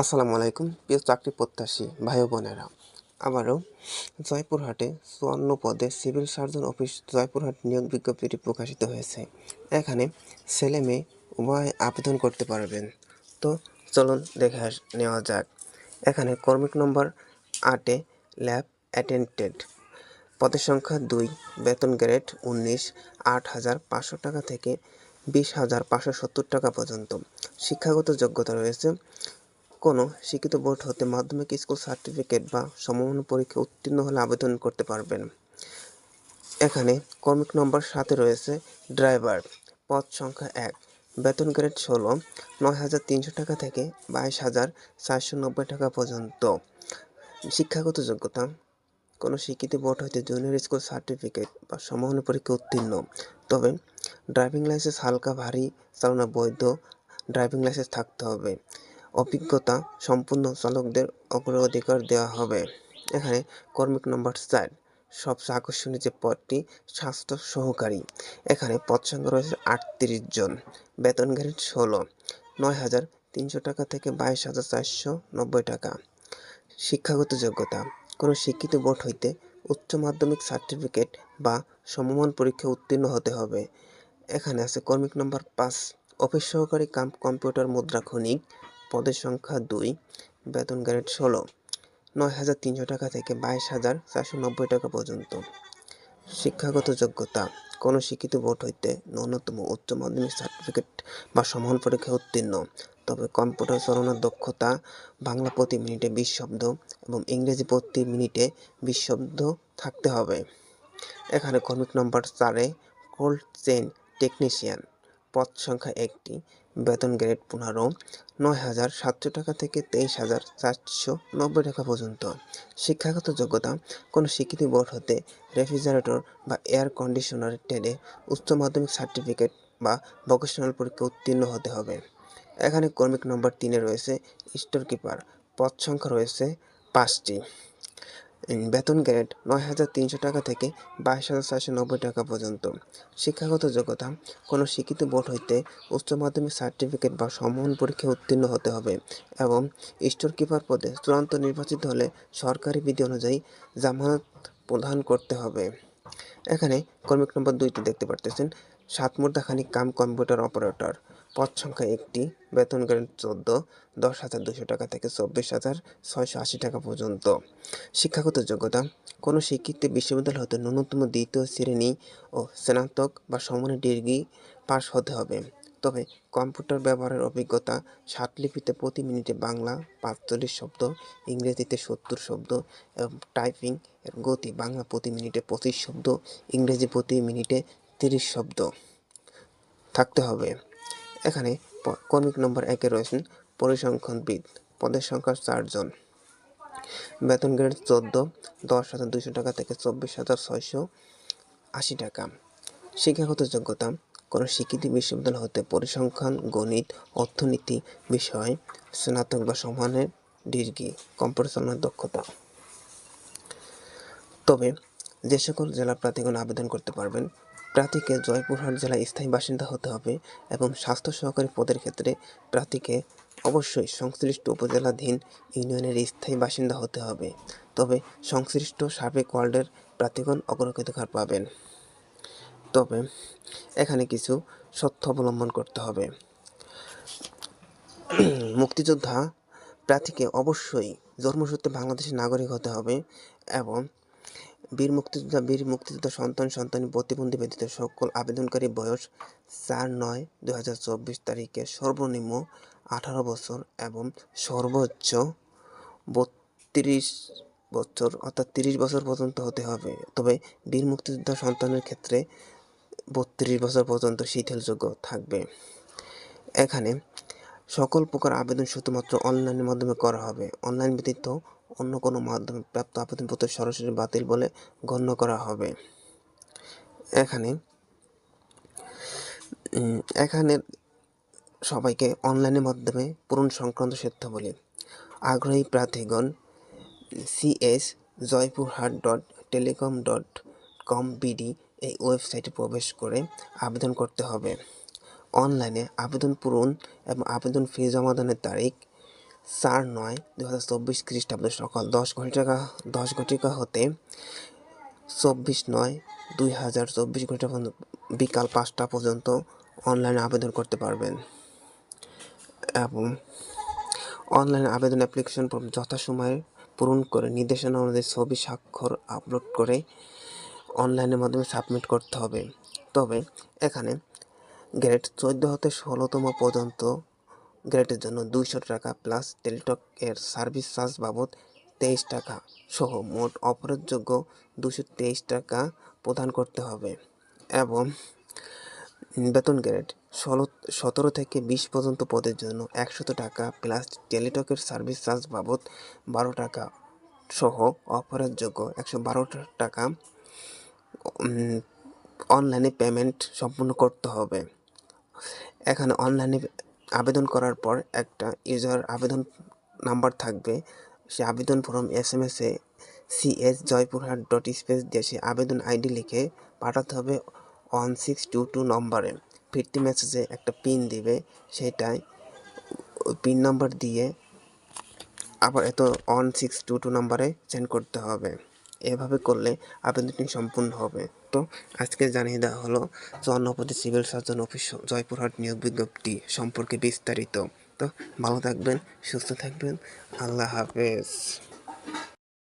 আসসালামু আলাইকুম, প্রিয় চাকরি প্রত্যাশী ভাই বোনেরা। আবারও জয়পুরহাটে চুয়ান্ন পদে সিভিল সার্জন অফিস জয়পুরহাট নিয়োগ বিজ্ঞপ্তিটি প্রকাশিত হয়েছে। এখানে ছেলে মেয়ে উভয় আবেদন করতে পারবেন। তো চলুন দেখে নেওয়া যাক। এখানে কর্মিক নম্বর আটে ল্যাব অ্যাটেন্টেড পদের সংখ্যা দুই, বেতন গ্রেড উনিশ, আট হাজার পাঁচশো টাকা থেকে বিশ হাজার পাঁচশো সত্তর টাকা পর্যন্ত। শিক্ষাগত যোগ্যতা রয়েছে কোনো শিক্ষিত বোর্ড হতে মাধ্যমিক স্কুল সার্টিফিকেট বা সমমান পরীক্ষা উত্তীর্ণ হলে আবেদন করতে পারবেন। এখানে কর্মিক নম্বর সাথে রয়েছে ড্রাইভার, পদ সংখ্যা এক, বেতন গ্রেড ষোলো, নয় হাজার তিনশো টাকা থেকে বাইশ হাজার চারশো নব্বই টাকা পর্যন্ত। শিক্ষাগত যোগ্যতা, কোনো শিক্ষিত বোর্ড হইতে জুনিয়র স্কুল সার্টিফিকেট বা সমমান পরীক্ষা উত্তীর্ণ, তবে ড্রাইভিং লাইসেন্স হালকা, ভারী, চালনা বৈধ, ড্রাইভিং লাইসেন্স থাকতে হবে। অভিজ্ঞতা সম্পূর্ণ চালকদের অগ্রাধিকার দেওয়া হবে। এখানে কর্মিক নম্বর চার, সবচেয়ে আকর্ষণীয় যে পদটি, স্বাস্থ্য সহকারী। এখানে পদ সংখ্যা রয়েছে আটত্রিশ জন, বেতন গ্রেড ষোলো নয় হাজার তিনশো টাকা থেকে বাইশ হাজার চারশো নব্বই টাকা। শিক্ষাগত যোগ্যতা, কোনো শিক্ষিত বোর্ড হইতে উচ্চ মাধ্যমিক সার্টিফিকেট বা সমমান পরীক্ষা উত্তীর্ণ হতে হবে। এখানে আছে কর্মিক নম্বর পাঁচ, অফিস সহকারী কাম কম্পিউটার মুদ্রা খনিক পদের সংখ্যা দুই, বেতন গ্রেড ষোলো। নয় হাজার তিনশো টাকা থেকে বাইশ হাজার চারশো নব্বই টাকা পর্যন্ত। শিক্ষাগত যোগ্যতা, কোনো শিক্ষিত বোর্ড হইতে ন্যূনতম উচ্চ মাধ্যমিক সার্টিফিকেট বা সমান পরীক্ষায় উত্তীর্ণ। তবে কম্পিউটার চালানোর দক্ষতা, বাংলা প্রতি মিনিটে বিশ শব্দ এবং ইংরেজি প্রতি মিনিটে বিশ শব্দ থাকতে হবে। এখানে কর্মিক নম্বর চারে, কোল্ড চেইন টেকনিশিয়ান। পদ সংখ্যা একটি বেতন গ্রেড পনেরো, নয় হাজার সাতশো টাকা থেকে তেইশ হাজার চারশো নব্বই টাকা পর্যন্ত। শিক্ষাগত যোগ্যতা, কোনো শিক্ষিত বোর্ড হতে রেফ্রিজারেটর বা এয়ার কন্ডিশনার ট্রেডে উচ্চ মাধ্যমিক সার্টিফিকেট বা ভোকেশনাল পরীক্ষা উত্তীর্ণ হতে হবে। এখানে কর্মিক নম্বর তিনে রয়েছে স্টোর কিপার পদ সংখ্যা রয়েছে পাঁচটি। বেতন গ্রেড নয় হাজার তিনশো টাকা থেকে বাইশ হাজার চারশো নব্বই টাকা পর্যন্ত। শিক্ষাগত যোগ্যতা, কোনো শিক্ষিত বোর্ড হইতে উচ্চ মাধ্যমিক সার্টিফিকেট বা সমমান পরীক্ষায় উত্তীর্ণ হতে হবে এবং স্টোর কিপার পদে চূড়ান্ত নির্বাচিত হলে সরকারি বিধি অনুযায়ী জামানত প্রদান করতে হবে। এখানে কর্মিক নম্বর দুইটি দেখতে পারতেছেন সাত সাতমুর্দাখানি কাম কম্পিউটার অপারেটর। পদ সংখ্যা একটি, বেতন গ্রেড চোদ্দ, দশ হাজার দুশো টাকা থেকে চব্বিশ হাজার ছয়শো আশি টাকা পর্যন্ত। শিক্ষাগত যোগ্যতা, কোনো শিক্ষিত বিশ্ববিদ্যালয় হতে ন্যূনতম দ্বিতীয় শ্রেণি ও স্নাতক বা সমানের ডিগ্রি পাশ হতে হবে। তবে কম্পিউটার ব্যবহারের অভিজ্ঞতা ষাট লিপিতে প্রতি মিনিটে বাংলা পাঁচচল্লিশ শব্দ, ইংরেজিতে সত্তর শব্দ এবং টাইপিং এর গতি বাংলা প্রতি মিনিটে পঁচিশ শব্দ, ইংরেজি প্রতি মিনিটে তিরিশ শব্দ। থাকতে হবে। এখানে কর্মিক নম্বর একে রয়েছেন পরিসংখ্যানবিদ। পদের সংখ্যা চারজন বেতন গ্রেড চোদ্দ, দশ হাজার দুশো টাকা থেকে চব্বিশ হাজার ছয়শো আশি টাকা। শিক্ষাগত যোগ্যতা, কোনো শিক্ষিত বিশ্ববিদ্যালয় হতে পরিসংখ্যান, গণিত, অর্থনীতি বিষয়, স্নাতক বা সমানের ডিগ্রি, কম্পিউটার দক্ষতা। তবে যে সকল জেলা প্রার্থীগণ আবেদন করতে পারবেন প্রার্থীকে জয়পুরহাট জেলায় স্থায়ী বাসিন্দা হতে হবে এবং স্বাস্থ্য সহকারী পদের ক্ষেত্রে প্রার্থীকে অবশ্যই সংশ্লিষ্ট উপজেলাধীন ইউনিয়নের স্থায়ী বাসিন্দা হতে হবে। তবে সংশ্লিষ্ট সাবেক ওয়ার্ডের প্রার্থীগণ অগ্রাধিকার পাবেন। তবে এখানে কিছু সত্য অবলম্বন করতে হবে। মুক্তিযোদ্ধা প্রার্থীকে অবশ্যই জন্মসূত্রে বাংলাদেশের নাগরিক হতে হবে এবং বীর মুক্তিযোদ্ধা বীর মুক্তিযোদ্ধা সন্তান, সন্তানী প্রতিবন্ধী ব্যতীত সকল আবেদনকারী বয়স চার নয় দু তারিখে সর্বনিম্ন আঠারো বছর এবং সর্বোচ্চ বত্রিশ বছর অর্থাৎ তিরিশ বছর পর্যন্ত হতে হবে। তবে বীর মুক্তিযোদ্ধা সন্তানের ক্ষেত্রে বত্রিশ বছর পর্যন্ত শিথিলযোগ্য থাকবে। এখানে সকল প্রকার আবেদন শুধুমাত্র অনলাইনের মাধ্যমে করা হবে। অনলাইন ব্যতীত অন্য কোনো মাধ্যমে প্রাপ্ত আবেদনপত্র সরাসরি বাতিল বলে গণ্য করা হবে। এখানে এখানে সবাইকে অনলাইনের মাধ্যমে পূরণ সংক্রান্ত তথ্যাবলী আগ্রহী প্রার্থীগণ CS Joypurhat dot telecom dot com BD এই ওয়েবসাইটে প্রবেশ করে আবেদন করতে হবে। অনলাইনে আবেদন পূরণ এবং আবেদন ফি জমাদানের তারিখ চার নয় দু হাজার চব্বিশ খ্রিস্টাব্দ সকাল দশ ঘটিকা দশ ঘটিকা হতে চব্বিশ নয়, দুই হাজার চব্বিশ ঘটিকা পর্যন্ত বিকাল পাঁচটা পর্যন্ত অনলাইনে আবেদন করতে পারবেন। এবং অনলাইন আবেদন অ্যাপ্লিকেশন ফর্ম যথাসময়ে পূরণ করে নির্দেশনা অনুযায়ী ছবি স্বাক্ষর আপলোড করে অনলাইনের মাধ্যমে সাবমিট করতে হবে। তবে এখানে গ্রেড চোদ্দ হতে ষোলোতম পর্যন্ত গ্রেডের জন্য দুইশো টাকা প্লাস টেলিটক এর সার্ভিস চার্জ বাবদ তেইশ টাকা সহ মোট অপরাধযোগ্য দুশো তেইশ টাকা প্রদান করতে হবে এবং বেতন গ্রেড ষোলো, সতেরো থেকে বিশ পর্যন্ত পদের জন্য একশত টাকা প্লাস টেলিটকের সার্ভিস চার্জ বাবদ বারো টাকা সহ অপরাধযোগ্য একশো বারো টাকা অনলাইনে পেমেন্ট সম্পূর্ণ করতে হবে। এখানে অনলাইনে আবেদন করার পর একটা ইউজার আবেদন নাম্বার থাকবে। সে আবেদন ফর্ম এস এম এসে সিএস জয়পুরহাট ডট স্পেস দিয়ে সে আবেদন আইডি লিখে পাঠাতে হবে ওয়ান সিক্স টু টু নম্বরে ফিরতি মেসেজে একটা পিন দিবে, সেটাই পিন নাম্বার দিয়ে আবার এত ওয়ান সিক্স টু টু নাম্বারে সেন্ড করতে হবে। এভাবে করলে আবেদনটি সম্পূর্ণ হবে। তো আজকে জানিয়ে দেওয়া হলো Channapati civil surgeon office Joypurhat নিয়োগ বিজ্ঞপ্তি সম্পর্কে বিস্তারিত। তো ভালো থাকবেন, সুস্থ থাকবেন, আল্লাহ হাফেজ।